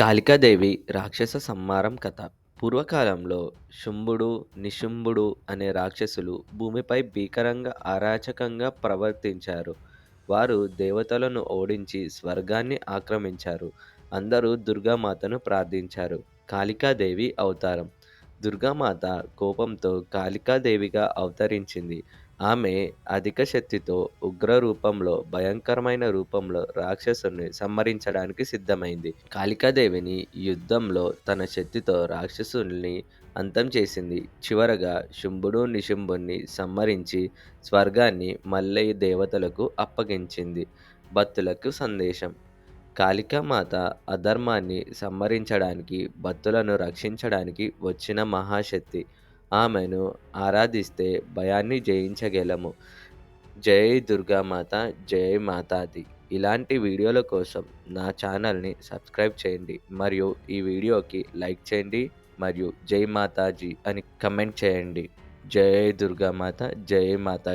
కాళికాదేవి రాక్షస సంహారం కథ. పూర్వకాలంలో శుంభుడు నిశుంభుడు అనే రాక్షసులు భూమిపై భీకరంగా అరాచకంగా ప్రవర్తించారు. వారు దేవతలను ఓడించి స్వర్గాన్ని ఆక్రమించారు. అందరూ దుర్గామాతను ప్రార్థించారు. కాళికాదేవి అవతారం. దుర్గామాత కోపంతో కాళికాదేవిగా అవతరించింది. ఆమె అధిక శక్తితో ఉగ్ర రూపంలో భయంకరమైన రూపంలో రాక్షసుని సంహరించడానికి సిద్ధమైంది. కాళికాదేవిని యుద్ధంలో తన శక్తితో రాక్షసుల్ని అంతం చేసింది. చివరగా శుంభుడు నిశుంభుణ్ణి సంహరించి స్వర్గాన్ని మళ్ళీ దేవతలకు అప్పగించింది. భక్తులకు సందేశం. కాళికామాత అధర్మాన్ని సంహరించడానికి భక్తులను రక్షించడానికి వచ్చిన మహాశక్తి. ఆమెను ఆరాధిస్తే భయాన్ని జయించగలము. జై దుర్గామాత జై మాతాది. ఇలాంటి వీడియోల కోసం నా ఛానల్ని సబ్స్క్రైబ్ చేయండి. మరియు ఈ వీడియోకి లైక్ చేయండి. మరియు జై మాతాజీ అని కమెంట్ చేయండి. జై దుర్గామాత జై మాతాజీ.